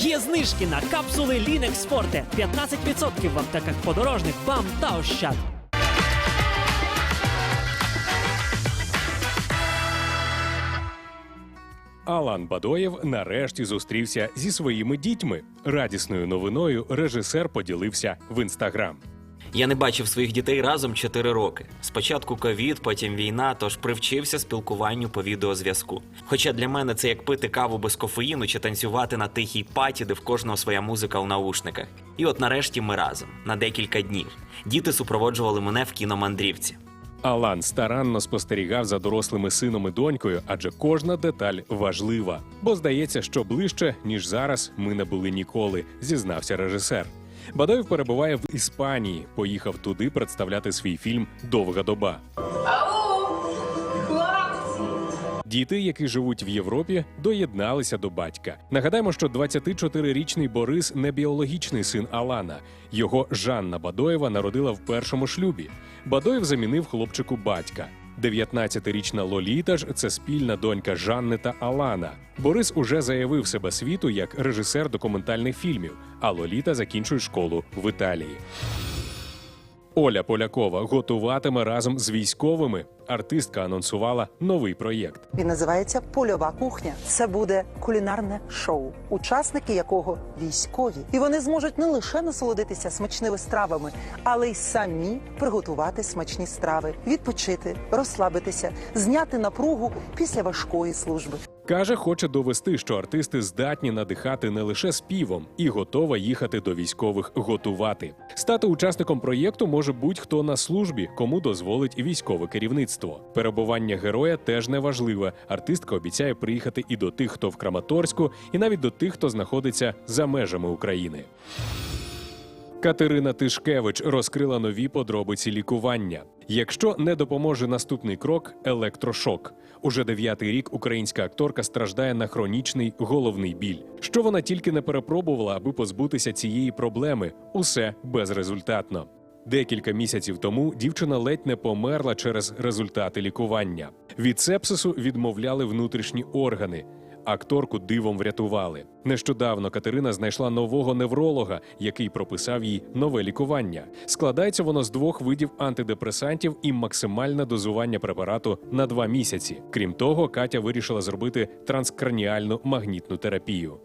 Є знижки на капсули Linux Forte. 15% в аптеках подорожних БАМ та Ощад. Алан Бадоєв нарешті зустрівся зі своїми дітьми. Радісною новиною режисер поділився в інстаграм. Я не бачив своїх дітей разом 4 роки. Спочатку ковід, потім війна, тож привчився спілкуванню по відеозв'язку. Хоча для мене це як пити каву без кофеїну чи танцювати на тихій паті, де в кожного своя музика у наушниках. І от нарешті ми разом на декілька днів. Діти супроводжували мене в кіномандрівці. Алан старанно спостерігав за дорослими сином і донькою, адже кожна деталь важлива. Бо здається, що ближче, ніж зараз, ми не були ніколи, зізнався режисер. Бадоєв перебуває в Іспанії. Поїхав туди представляти свій фільм Довга доба. Діти, які живуть в Європі, доєдналися до батька. Нагадаємо, що 24-річний Борис не біологічний син Алана. Його Жанна Бадоєва народила в першому шлюбі. Бадоєв замінив хлопчику батька. 19-річна Лоліта ж це спільна донька Жанни та Алана. Борис уже заявив себе світу як режисер документальних фільмів, а Лоліта закінчує школу в Італії. Оля Полякова готуватиме разом з військовими. Артистка анонсувала новий проєкт. Він називається Польова кухня. Це буде кулінарне шоу, учасники якого військові, і вони зможуть не лише насолодитися смачними стравами, але й самі приготувати смачні страви, відпочити, розслабитися, зняти напругу після важкої служби. Каже, хоче довести, що артисти здатні надихати не лише співом і готова їхати до військових готувати. Стати учасником проєкту може будь-хто на службі, кому дозволить військове керівництво. Перебування героя теж не важливе. Артистка обіцяє приїхати і до тих, хто в Краматорську, і навіть до тих, хто знаходиться за межами України. Катерина Тишкевич розкрила нові подробиці лікування. Якщо не допоможе наступний крок електрошок. Уже дев'ятий рік українська акторка страждає на хронічний головний біль. Що вона тільки не перепробувала, аби позбутися цієї проблеми, усе безрезультатно. Декілька місяців тому дівчина ледь не померла через результати лікування. Від сепсису відмовляли внутрішні органи. Акторку дивом врятували. Нещодавно Катерина знайшла нового невролога, який прописав їй нове лікування. Складається воно з двох видів антидепресантів і максимальне дозування препарату на два місяці. Крім того, Катя вирішила зробити транскраніальну магнітну терапію.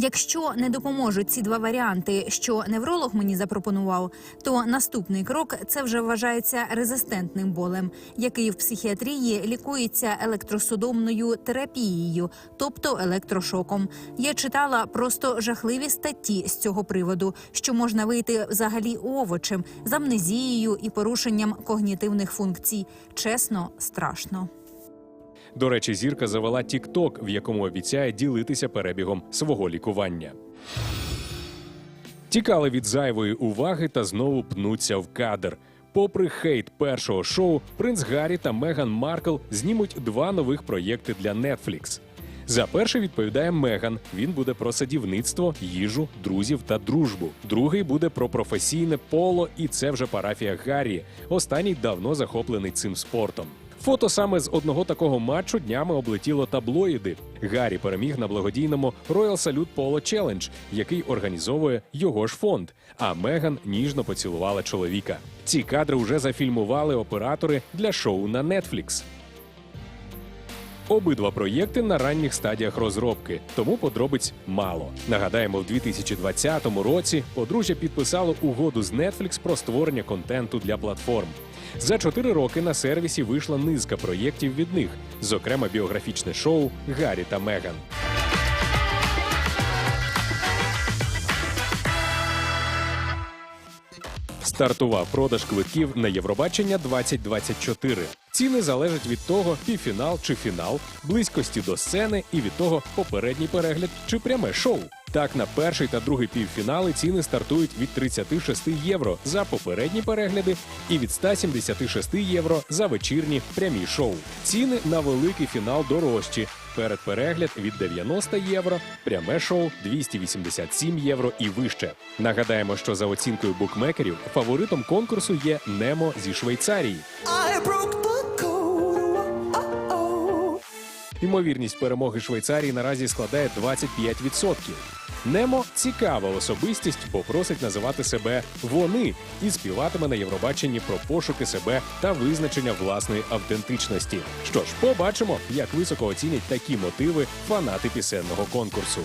Якщо не допоможуть ці два варіанти, що невролог мені запропонував, то наступний крок це вже вважається резистентним болем, який в психіатрії лікується електросудомною терапією, тобто електрошоком. Я читала просто жахливі статті з цього приводу, що можна вийти взагалі овочем з амнезією і порушенням когнітивних функцій. Чесно, страшно. До речі, зірка завела TikTok, в якому обіцяє ділитися перебігом свого лікування. Тікали від зайвої уваги та знову пнуться в кадр. Попри хейт першого шоу, принц Гаррі та Меган Маркл знімуть два нових проєкти для Netflix. За перший відповідає Меган. Він буде про садівництво, їжу, друзів та дружбу. Другий буде про професійне поло, і це вже парафія Гаррі. Останній давно захоплений цим спортом. Фото саме з одного такого матчу днями облетіло таблоїди. Гаррі переміг на благодійному Royal Salute Polo Challenge, який організовує його ж фонд. А Меган ніжно поцілувала чоловіка. Ці кадри вже зафільмували оператори для шоу на Netflix. Обидва проєкти на ранніх стадіях розробки, тому подробиць мало. Нагадаємо, в 2020 році подружжя підписало угоду з Netflix про створення контенту для платформ. За чотири роки на сервісі вийшла низка проєктів від них, зокрема біографічне шоу Гаррі та Меган. Стартував продаж квитків на Євробачення 2024. Ціни залежать від того, півфінал чи фінал, близькості до сцени і від того, попередній перегляд чи пряме шоу. Так, на перший та другий півфінали ціни стартують від 36 євро за попередні перегляди і від 176 євро за вечірні прямі шоу. Ціни на великий фінал дорожчі. Перед перегляд від 90 євро, пряме шоу 287 євро і вище. Нагадаємо, що за оцінкою букмекерів фаворитом конкурсу є Немо зі Швейцарії. Ймовірність перемоги Швейцарії наразі складає 25%. Немо цікава особистість, бо просить називати себе вони і співатиме на Євробаченні про пошуки себе та визначення власної автентичності. Що ж, побачимо, як високо оцінять такі мотиви фанати пісенного конкурсу.